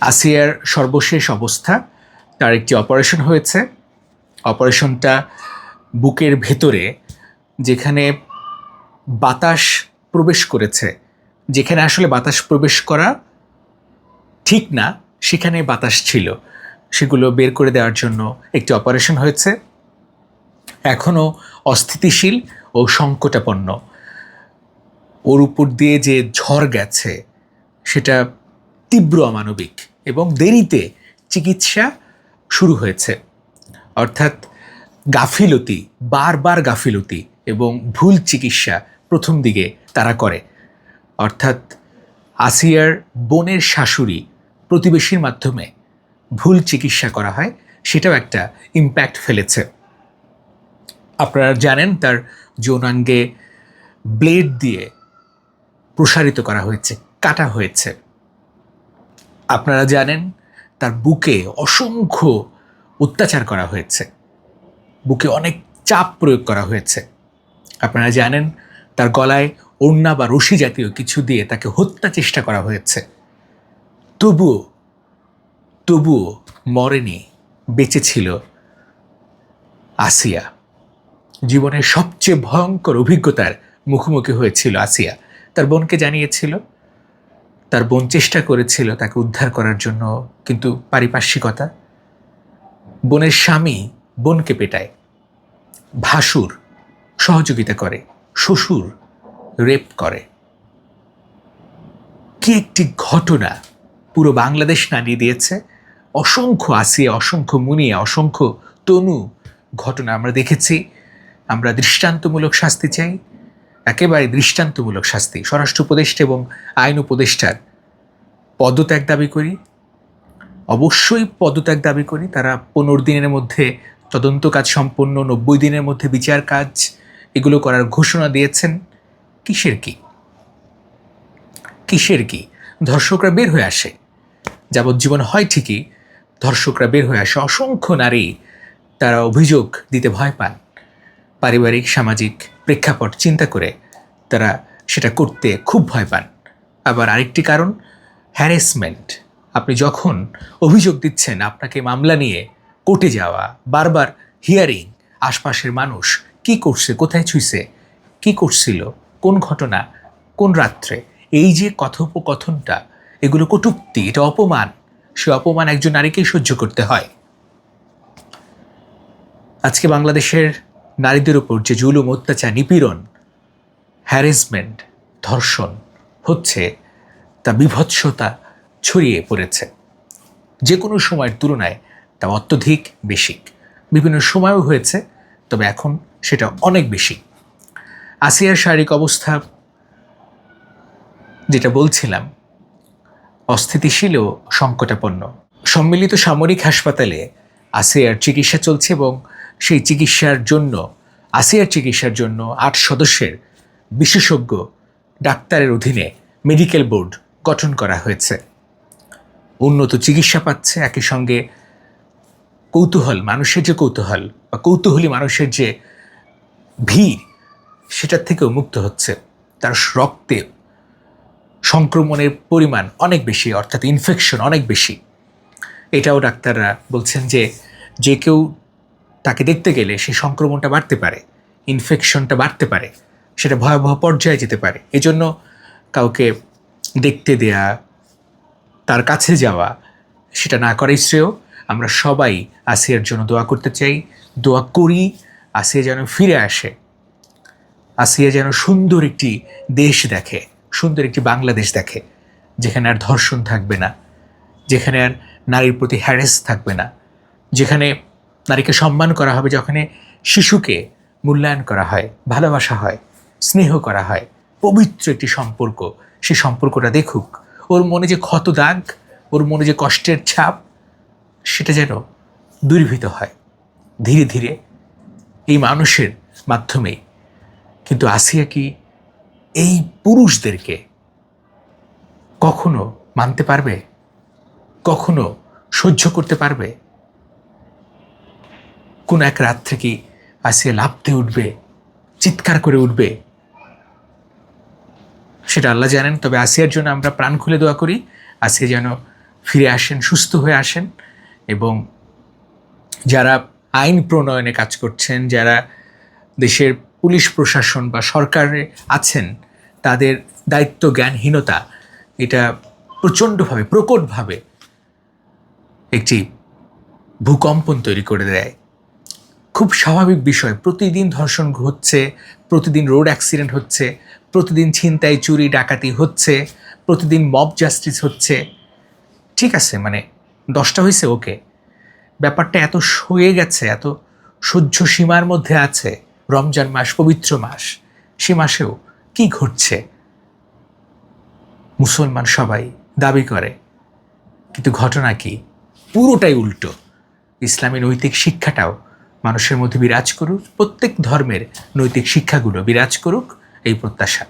আসিয়ার সর্বশেষ অবস্থা, তার একটি অপারেশন হয়েছে। অপারেশনটা বুকের ভেতরে, যেখানে বাতাস প্রবেশ করেছে। যেখানে আসলে বাতাস প্রবেশ করা ঠিক না, সেখানে বাতাস ছিল। সেগুলো বের করে দেওয়ার জন্য একটি অপারেশন হয়েছে। এখনও অস্থিতিশীল ও সংকটাপন্ন। ওর উপর দিয়ে যে ঝড় গেছে, সেটা তীব্র অমানবিক। এবং দেরিতে চিকিৎসা শুরু হয়েছে। অর্থাৎ গাফিলতি, বারবার গাফিলতি এবং ভুল চিকিৎসা প্রথম দিকে তারা করে। অর্থাৎ আসিয়ার বোনের শাশুড়ি প্রতিবেশীর মাধ্যমে ভুল চিকিৎসা করা হয়, সেটাও একটা ইম্প্যাক্ট ফেলেছে। আপনারা জানেন তার যৌনাঙ্গে ব্লেড দিয়ে প্রসারিত করা হয়েছে, কাটা হয়েছে। আপনারা জানেন, তার বুকে অসংখ্য অত্যাচার করা হয়েছে। বুকে অনেক চাপ প্রয়োগ করা হয়েছে। আপনারা জানেন, তার গলায় ওড়না বা রশি জাতীয় কিছু দিয়ে তাকে হত্যা চেষ্টা করা হয়েছে। তবুও তবুও মরেনি, বেঁচে ছিল আসিয়া। জীবনের সবচেয়ে ভয়ঙ্কর অভিজ্ঞতার মুখোমুখি হয়েছিল আসিয়া। তার বোনকে জানিয়েছিল তার বোন চেষ্টা করেছিল তাকে উদ্ধার করার জন্য, কিন্তু পারিপার্শ্বিকতা? বোনের স্বামী বোনকে পেটায়। ভাসুর সহযোগিতা করে, শ্বশুর রেপ করে। কি একটি ঘটনা পুরো বাংলাদেশ নাড়িয়ে দিয়েছে। অসংখ্য আসিয়া, অসংখ্য মুনিয়া, অসংখ্য তনু ঘটনা আমরা দেখেছি। আমরা দৃষ্টান্তমূলক শাস্তি চাই। একেবারে দৃষ্টান্তমূলক শাস্তি। স্বরাষ্ট্র উপদেষ্টা এবং আইন উপদেষ্টার পদত্যাগ দাবি করি। অবশ্যই পদত্যাগ দাবি করি। তারা পনেরো দিনের মধ্যে তদন্ত কাজ সম্পন্ন, নব্বই দিনের মধ্যে বিচার কাজ, এগুলো করার ঘোষণা দিয়েছেন। কিসের কি? কিসের কি? ধর্ষকরা বের হয়ে আসে। যাবজ্জীবন হয় ঠিকই, ধর্ষকরা বের হয়ে আসে। অসংখ্য নারী তারা অভিযোগ দিতে ভয় পান। পারিবারিক, সামাজিক প্রেক্ষাপট চিন্তা করে তারা সেটা করতে খুব ভয় পান। আবার আরেকটি কারণ হ্যারেসমেন্ট আপনি যখন অভিযোগ দিচ্ছেন আপনাকে মামলা নিয়ে কোর্টে যাওয়া, বারবার হিয়ারিং আশপাশের মানুষ, কি করছে, কোথায় ছুঁইছে, কি করছিল, কোন ঘটনা, কোন রাত্রে, এই যে কথোপকথনটা, এগুলো কটুক্তি, এটা অপমান, সে অপমান একজন নারীকেই সহ্য করতে হয়। আজকে বাংলাদেশের নারীদের উপর যে জুলুম, অত্যাচার, নিপীড়ন হ্যারাসমেন্ট ধর্ষণ হচ্ছে, তা বিভৎসতা ছড়িয়ে পড়েছে। যে কোনো সময়ের তুলনায় তা অত্যধিক বেশি। বিভিন্ন সময়ও হয়েছে, তবে এখন সেটা অনেক বেশি। আসিয়ার শারীরিক অবস্থা, যেটা বলছিলাম, অস্থিতিশীল ও সংকটাপন্ন। সম্মিলিত সামরিক হাসপাতালে আসিয়ার চিকিৎসা চলছে এবং সেই চিকিৎসার জন্য, আসিয়ার চিকিৎসার জন্য আট সদস্যের বিশেষজ্ঞ ডাক্তারের অধীনে মেডিকেল বোর্ড গঠন করা হয়েছে। উন্নত চিকিৎসা পাচ্ছে, একই সঙ্গে কৌতূহল, মানুষের যে কৌতূহল বা কৌতূহলী মানুষের যে ভিড়, সেটার থেকেও মুক্ত হচ্ছে। তার রক্তে সংক্রমণের পরিমাণ অনেক বেশি, অর্থাৎ ইনফেকশন অনেক বেশি। এটাও ডাক্তাররা বলছেন যে যে কেউ তাকে দেখতে গেলে সেই সংক্রমণটা বাড়তে পারে ইনফেকশনটা বাড়তে পারে, সেটা ভয়াবহ পর্যায়ে যেতে পারে। এজন্য কাউকে দেখতে দেয়া, তার কাছে যাওয়া, সেটা না করাই শ্রেয়। আমরা সবাই আসিয়ার জন্য দোয়া করতে চাই। দোয়া করি আসিয়া যেন ফিরে আসে। আসিয়া যেন সুন্দর একটি দেশ দেখে, সুন্দর একটি বাংলাদেশ দেখে, যেখানে আর ধর্ষণ থাকবে না, যেখানে আর নারীর প্রতি হ্যারেস থাকবে না, যেখানে নারীকে সম্মান করা হবে যেখানে শিশুকে মূল্যায়ন করা হয়, ভালোবাসা হয়, স্নেহ করা হয়, পবিত্র একটি সম্পর্ক, সেই সম্পর্কটা দেখুক। ওর মনে যে ক্ষত দাগ, ওর মনে যে কষ্টের ছাপ, সেটা যেন দূরীভূত হয়। ধীরে ধীরে এই মানুষের মাধ্যমেই কিন্তু আসিয়া কি এই পুরুষদেরকে কখনো মানতে পারবে? কখনো সহ্য করতে পারবে? কোন এক রাত থেকে আসিয়া লাফতে উঠবে, চিৎকার করে উঠবে। সেটা আল্লাহ জানেন, তবে আসিয়ার জন্য আমরা প্রাণ খুলে দোয়া করি, আসিয়া যেন ফিরে আসেন, সুস্থ হয়ে আসেন। এবং যারা আইন প্রণয়নে কাজ করছেন, যারা দেশের পুলিশ প্রশাসন বা সরকারে আছেন, তাদের দায়িত্ব জ্ঞানহীনতা, এটা প্রচণ্ডভাবে, প্রকটভাবে একটি ভূকম্পন তৈরি করে দেয়। খুব স্বাভাবিক বিষয়। প্রতিদিন ধর্ষণ হচ্ছে, প্রতিদিন রোড অ্যাক্সিডেন্ট হচ্ছে, প্রতিদিন ছিনতাই, চুরি, ডাকাতি হচ্ছে, প্রতিদিন মব জাস্টিস হচ্ছে। ঠিক আছে মানে দশটা হয়েছে ওকে। ব্যাপারটা এত সয়ে গেছে, এত সহ্য সীমার মধ্যে আছে, রমজান মাস, পবিত্র মাস, সে মাসেও কি ঘটছে? মুসলমান সবাই দাবি করে, কিন্তু ঘটনা কি? পুরোটাই উল্টো। ইসলামী নৈতিক শিক্ষাটাও মানুষের মধ্যে বিরাজ করুক প্রত্যেক ধর্মের নৈতিক শিক্ষাগুলো বিরাজ করুক এই প্রত্যাশা।